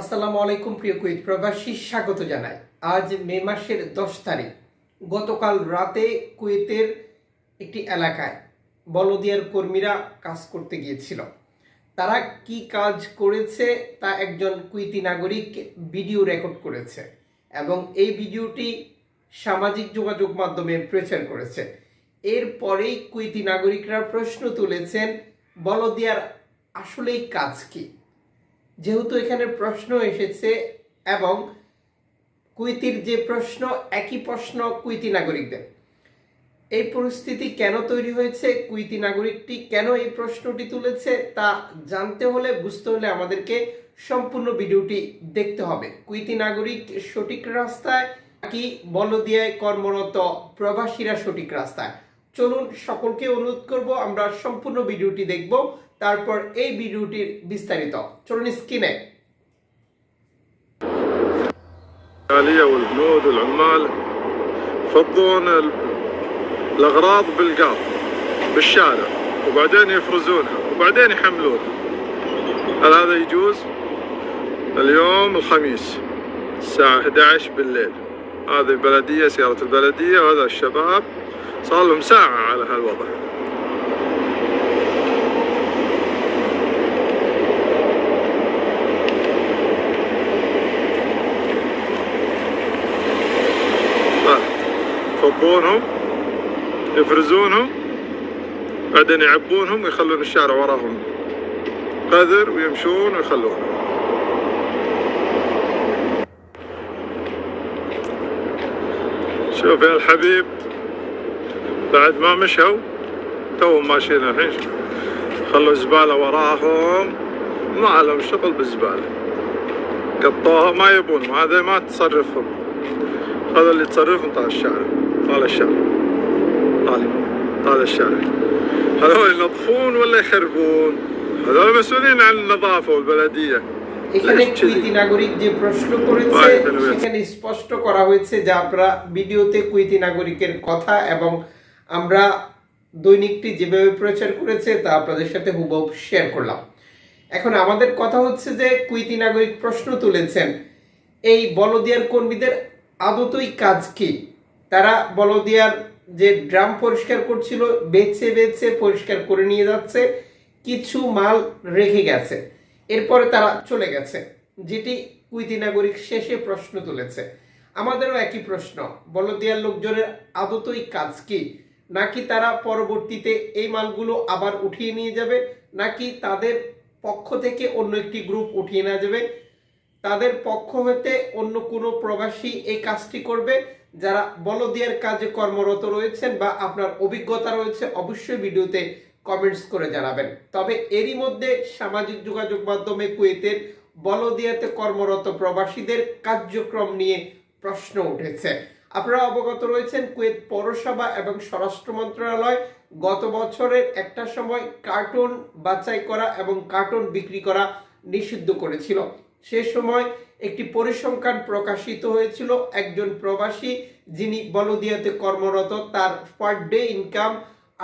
আসসালামু আলাইকুম প্রিয় কুইত প্রবাসী, স্বাগত জানাই। আজ মে মাসের দশ তারিখ। গতকাল রাতে কুয়েতের একটি এলাকায় বলদিয়ার কর্মীরা কাজ করতে গিয়েছিল। তারা কি কাজ করেছে তা একজন কুইতি নাগরিক ভিডিও রেকর্ড করেছে এবং এই ভিডিওটি সামাজিক যোগাযোগ মাধ্যমে প্রচার করেছে। এরপরেই কুইতি নাগরিকরা প্রশ্ন তুলেছেন, বলদিয়ার আসলেই কাজ কি? যেহেতু এখানে প্রশ্ন এসেছে এবং কুইতির যে প্রশ্ন, একই প্রশ্ন কুইতি নাগরিকদের। এই পরিস্থিতি কেন তৈরি হয়েছে? কুইতি নাগরিকটি কেন এই প্রশ্নটি তুলেছে? তা জানতে হলে, বুঝতে হলে আমাদেরকে সম্পূর্ণ ভিডিওটি দেখতে হবে। কুইতি নাগরিক সঠিক রাস্তায় কি বলদিয়ায় কর্মরত প্রবাসীরা সঠিক রাস্তায়? চলুন সকলকে অনুরোধ করব, আমরা সম্পূর্ণ ভিডিওটি দেখব। তারপর এই ভিডিওটির বিস্তারিত চলুন স্ক্রিনে الآلية والبنود والعمال يفضون ال- الأغراض بالقاط بالشارع وبعدين يفرزونها وبعدين يحملونها هل هذا يجوز؟ اليوم الخميس الساعة 11 بالليل هذه البلدية سيارة البلدية وهذا الشباب صار لهم ساعة على هالوضع يفضونهم يفرزونهم بعدين يعبونهم ويخلون الشارع وراهم قذر ويمشون ويخلونه شوف يا الحبيب بعد ما مشوا توهم ماشيين الحين. خلوا زبالة وراهم ما لهم شغل بالزبالة. قطوها ما يبون هذا ما تصرفهم. هذا اللي تصرفهم طال الشارع طال الشارع طال طال الشارع هذول ينظفون ولا يخربون هذول مسؤولين عن النظافة والبلدية এখানে ليش কুইতি كذي؟ নাগরিক যে প্রশ্ন করেছে হয়, তাহলে বেশ। সেখানে স্পষ্ট করা হয়েছে যে আমরা ভিডিওতে কুইতি নাগরিকের কথা এবং আমরা দৈনিকটি যেভাবে প্রচার করেছে তা আপনাদের সাথে হুবহু শেয়ার করলাম এখন আমাদের কথা হচ্ছে যে কুইতি নাগরিক প্রশ্ন তুলেছেন এই বলদিয়ার কর্মীদের আদতই কাজ কি তারা বলদিয়ার যে ড্রাম পরিষ্কার করছিল, বেছে বেছে পরিষ্কার করে নিয়ে যাচ্ছে, কিছু মাল রেখে গেছে। এরপরে তারা চলে গেছে, যেটি কুইতি নাগরিক শেষে প্রশ্ন তুলেছে। আমাদেরও একই প্রশ্ন, বলদিয়ার লোকজনের আদতই কাজ কি? নাকি তারা পরবর্তীতে এই মালগুলো আবার উঠিয়ে নিয়ে যাবে? নাকি তাদের পক্ষ থেকে অন্য একটি গ্রুপ উঠিয়ে নেওয়া যাবে? তাদের পক্ষ হতে অন্য কোনো প্রবাসী এই কাজটি করবে? যারা বলদিয়ার কাজে কর্মরত রয়েছেন বা আপনার অভিজ্ঞতা রয়েছে, অবশ্যই ভিডিওতে কমেন্টস করে জানাবেন। তবে এরই মধ্যে সামাজিক যোগাযোগ মাধ্যমে কুয়েতের বলদিয়াতে কর্মরত প্রবাসীদের কার্যক্রম নিয়ে প্রশ্ন উঠেছে। আপনারা অবগত রয়েছেন, কুয়েত পৌরসভা এবং স্বরাষ্ট্র মন্ত্রণালয় গত বছরের একটা সময় কার্টুন বাছাই করা এবং কার্টুন বিক্রি করা নিষিদ্ধ করেছিল। সে সময় একটি পরিসংখ্যান প্রকাশিত হয়েছিল। একজন প্রবাসী যিনি বলদিয়াতে কর্মরত, তার পার ডে ইনকাম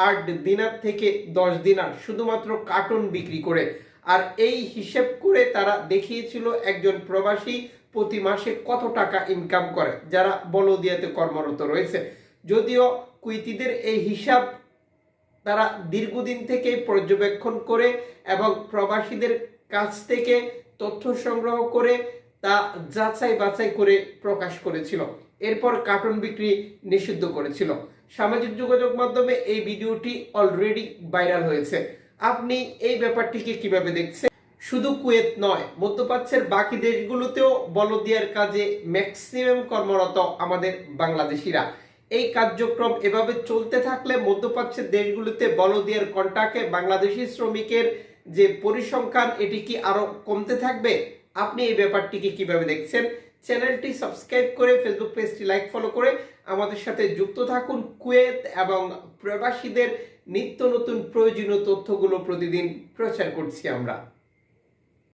আট দিনার থেকে দশ দিনার, শুধুমাত্র কার্টুন বিক্রি করে। আর এই হিসেব করে তারা দেখিয়েছিল একজন প্রবাসী প্রতি মাসে কত টাকা ইনকাম করে, যারা বলদিয়াতে কর্মরত রয়েছে। যদিও কুইতিদের এই হিসাব তারা দীর্ঘদিন থেকে পর্যবেক্ষণ করে এবং প্রবাসীদের কাছ থেকে তথ্য সংগ্রহ করে তা যাচাই বাছাই করে প্রকাশ করেছিল। এরপর কার্টুন বিক্রি নিষিদ্ধ করেছিল। সামাজিক যোগাযোগ মাধ্যমে এই ভিডিওটি অলরেডি ভাইরাল হয়েছে। আপনি এই ব্যাপারটিকে কীভাবে দেখছেন? শুধু কুয়েত নয়, মধ্যপ্রাচ্যের বাকি দেশগুলোতেও বলদিয়ার কাজে ম্যাক্সিমাম কর্মরত আমাদের বাংলাদেশিরা। এই কার্যক্রম এভাবে চলতে থাকলে মধ্যপ্রাচ্যের দেশগুলোতে বলদিয়ার কন্টাকে বাংলাদেশি শ্রমিকের যে পরিসংখ্যান, এটি কি আরও কমতে থাকবে? আপনি এই ব্যাপারটিকে কীভাবে দেখছেন? চ্যানেলটি সাবস্ক্রাইব করে ফেসবুক পেজটি লাইক, ফলো করে আমাদের সাথে যুক্ত থাকুন। কুয়েত এবং প্রবাসীদের নিত্য নতুন প্রয়োজনীয় তথ্যগুলো প্রতিদিন প্রচার করছি আমরা।